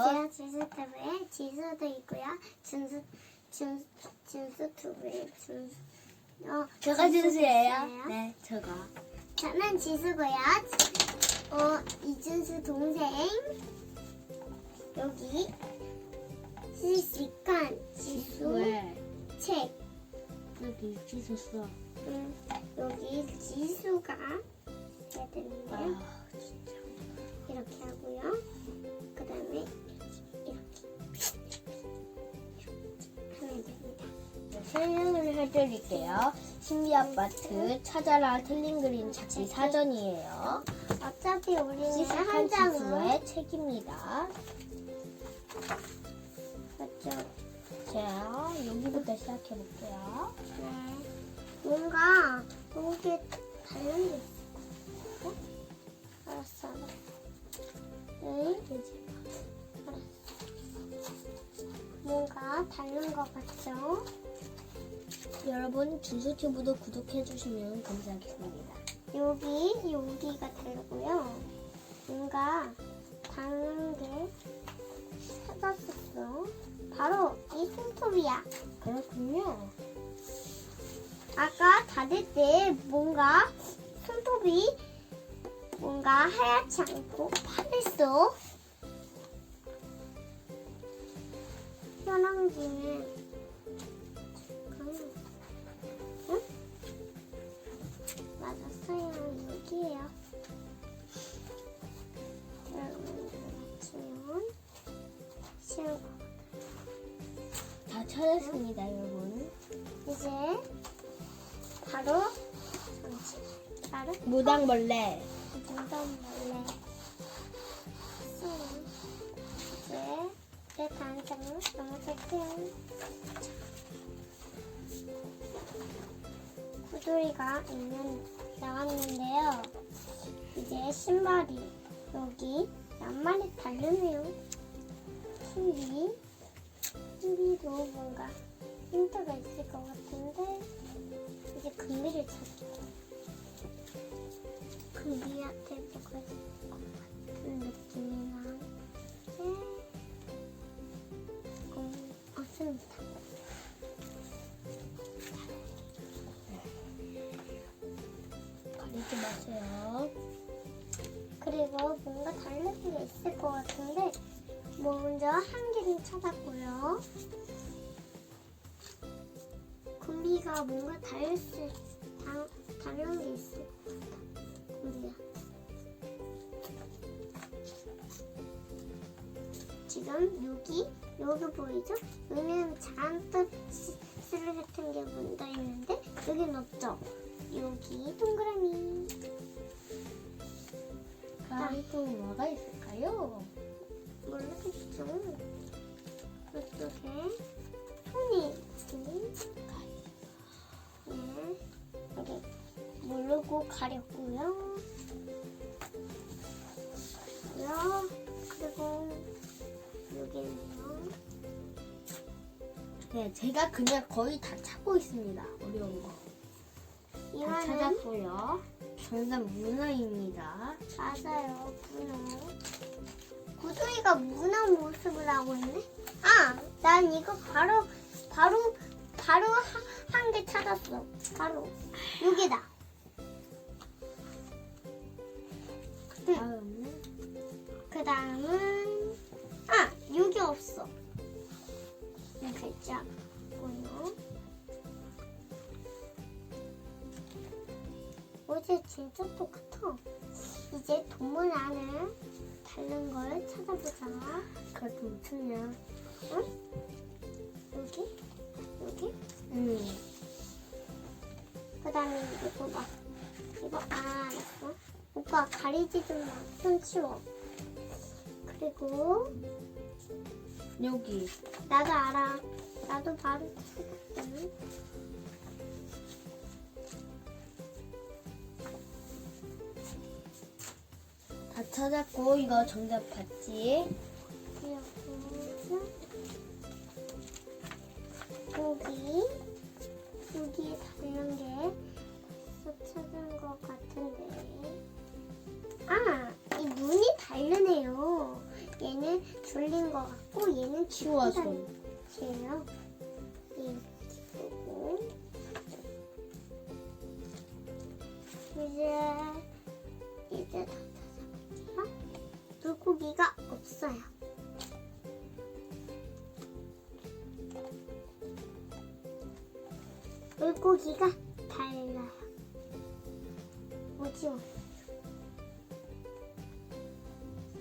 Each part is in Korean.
안녕하세요. 지수TV의 지수도 있고요. 준수, 준, 준수TV의 준수. 어, 제가 준수예요. 네, 제가. 저는 지수고요. 어, 이준수 동생. 여기 실시간 지수 왜? 책. 여기 찢었어. 음, 여기 지수가 해야 되는데 아. 이렇게 하고요. 그 다음에 설명을 해드릴게요. 신비아파트 찾아라 틀린 그림 찾기 사전이에요. 어차피 우리는 한 장은 지수의 책입니다. 그렇죠. 자, 여기부터 시작해 볼게요. 네. 뭔가 여기 다른 게 있어. 어? 알았어, 알았어. 응? 알았어. 뭔가 다른 것 같죠? 여러분 준수튜브도 구독해 주시면 감사하겠습니다. 여기, 여기가 다르고요. 뭔가 다른 게 찾았었어. 바로 이 손톱이야. 그렇군요. 아까 닫을 때 뭔가 손톱이 뭔가 하얗지 않고 파랬어. 현황기는 여기에요. 쉬운 거. 다 찾았습니다, 여러분. 이제 바로 바로 무당벌레. 몰래 이제 내 단장을 검색해요. 구두리가 있는 나왔는데요. 이제 신발이 여기 양말이 다르네요. 신비 신비도 뭔가 힌트가 있을 것 같은데 이제 금비를 찾을게요. 금비한테 뭐가 있을 것 같은 느낌이 나는데 음, 없습니다. 가리지 마세요. 그리고 뭔가 다른 게 있을 것 같은데 먼저 한 개를 찾았고요. 금비가 뭔가 다를 수 다, 다른 게 있을 것 같아. 금비야. 지금 여기 여기 보이죠? 여기는 잔뜩 쓰레 같은 게 묻어 있는데 여기는 없죠? 여기 동그라미. 가리도 뭐가 있을까요? 모르겠죠. 이쪽에 손이. 여기 모르고 가렸고요. 요 그리고 여기는요. 네, 제가 그냥 거의 다 찾고 있습니다. 어려운 거. 다 이거는 찾았고요. 정답 문어입니다. 맞아요. 문어. 구두이가 문어 모습을 하고 있네. 아, 난 이거 바로 바로 바로 한 개 찾았어. 바로 여기다. 응. 다음은 그 다음은 아 여기 없어. 이 글자 뭐요? 어제 진짜 똑같아. 이제 동물 안에 다른 걸 찾아보자. 그렇게 무슨냐? 여기 여기 음, 그 다음에 이거 봐. 이거 아 알았어. 오빠 가리지 좀 마. 손 치워. 그리고 여기. 나도 알아. 나도 바로 찾았거든. 찾았고 이거 정답 봤지? 여기 여기에 다른 게 찾은 것 같은데 아 이 눈이 다르네요 얘는 졸린 것 같고 얘는 손. 다니세요. 없어요. 물고기가 달라요. 오징어.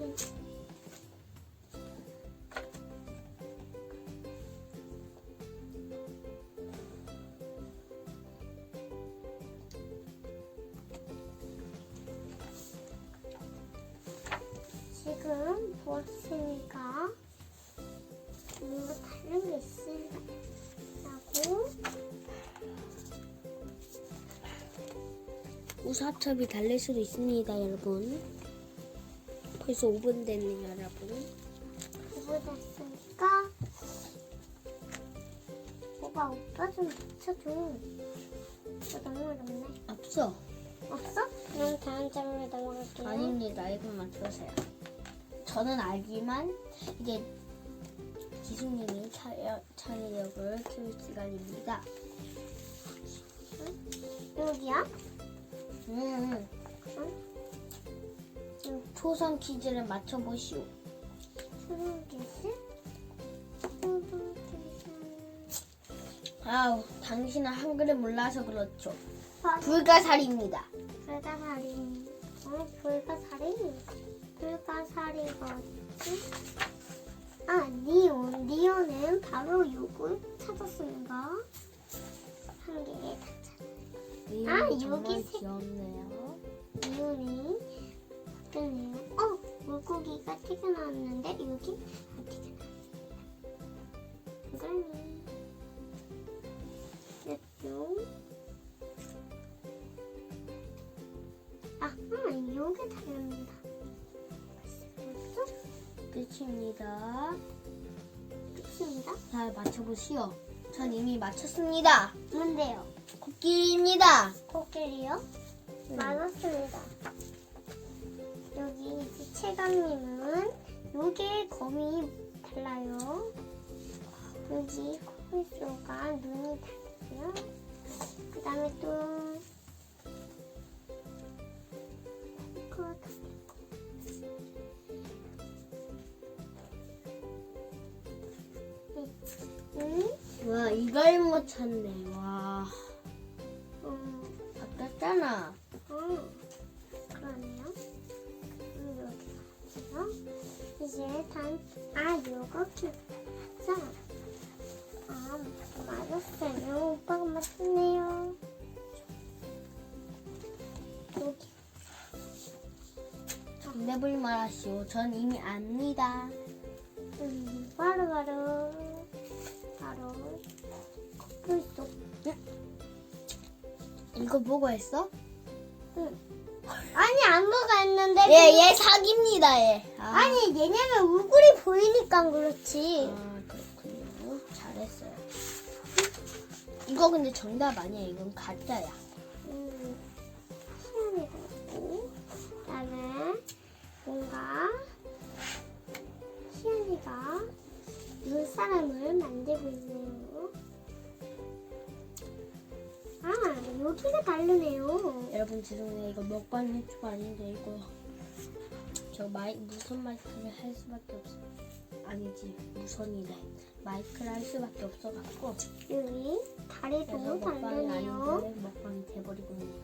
음. 지금 보았으니까 뭔가 다른 게 있으라고 우사첩이 달릴 수도 있습니다, 여러분. 벌써 5분 됐네요, 여러분. 구분했으니까 오빠 오빠 좀 붙여줘. 이거 너무 어렵네. 없어. 없어? 그럼 다음 장면 넘어갈게요. 아닙니다. 이것만 들으세요. 저는 알지만 이제 지수님이 차- 창의력을 키울 시간입니다. 여기야? 음, 응. 초성 퀴즈를 맞춰보시오. 초록빛이? 초록빛은 아우, 당신은 한글을 몰라서 그렇죠. 바로 불가사리입니다. 불가사리. 어, 불가사리? 불가사리가 어딨지? 아, 니온. 니온은 바로 요걸 찾았습니다. 한 개. 이 아, 정말 여기 색- 귀엽네요. 니온이 어떠네요? 어, 물고기가 튀겨나왔는데 여기 안 튀겨나왔습니다. 이거는 이쪽. 아, 아, 요게 다릅니다. 끝입니다. 끝입니다. 잘 맞춰보시오. 전 이미 맞췄습니다. 뭔데요? 코끼리입니다. 코끼리요? 음. 맞았습니다. 여기 이제 채감님은 요게 검이 달라요. 여기 코뿔소가 눈이 달라요. 그 다음에 또 코가 음, 와, 이걸 못 찾네. 와, 음, 아깝잖아. 어, 그러네요. 음, 이렇게 가지고 이제 단, 아, 요거 자, 아, 맞았어요. 오빠가 맞췄네요. 여기. 내불 말하시오. 전 이미 압니다. 음, 바로 바로 바로 코뿔소. 이거 보고 했어? 응. 아니 안무가 했는데. 예, 얘 사기입니다, 얘. 아, 아니 얘네는 얼굴이 보이니까 그렇지. 아, 그렇군요. 잘했어요. 이거 근데 정답 아니야. 이건 가짜야. 사람을 만들고 있네요. 아 여기가 다르네요. 여러분 죄송해요. 이거 먹방 유튜브 아닌데 이거 저 마이 무선 마이크를 할 수밖에 없어. 아니지 무선이래. 마이크를 할 수밖에 없어갖고 여기 그래서 다리도 먹방이 다르네요. 아닌데 먹방이 돼버리고 있네요.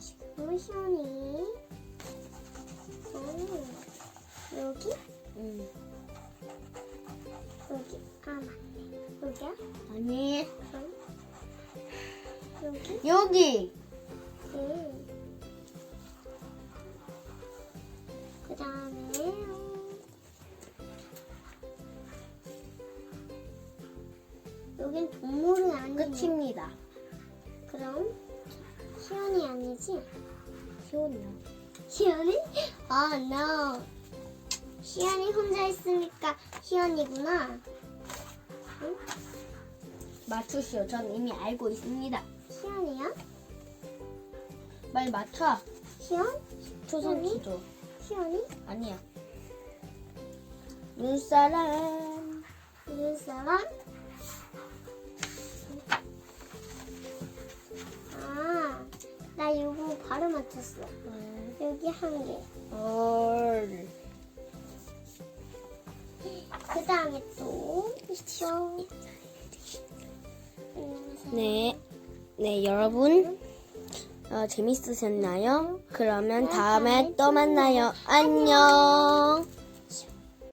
지금 시연이 여기 음. 그 다음에 여긴 동물은 아니네. 끝입니다. 그럼 시연이 아니지? 시원이요. 시연이? 아, no. 시연이 혼자 있으니까 시연이구나. 맞추시오. 전 이미 알고 있습니다. 시연이야? 빨리 맞춰. 시연? 시연이? 키죠. 시연이? 아니야. 눈사람. 눈사람. 아, 나 이거 바로 맞췄어. 여기 한 개. 헐. 그 다음에 또 있어. 네. 네, 여러분. 어, 재밌으셨나요? 그러면 다음에 또 만나요. 안녕.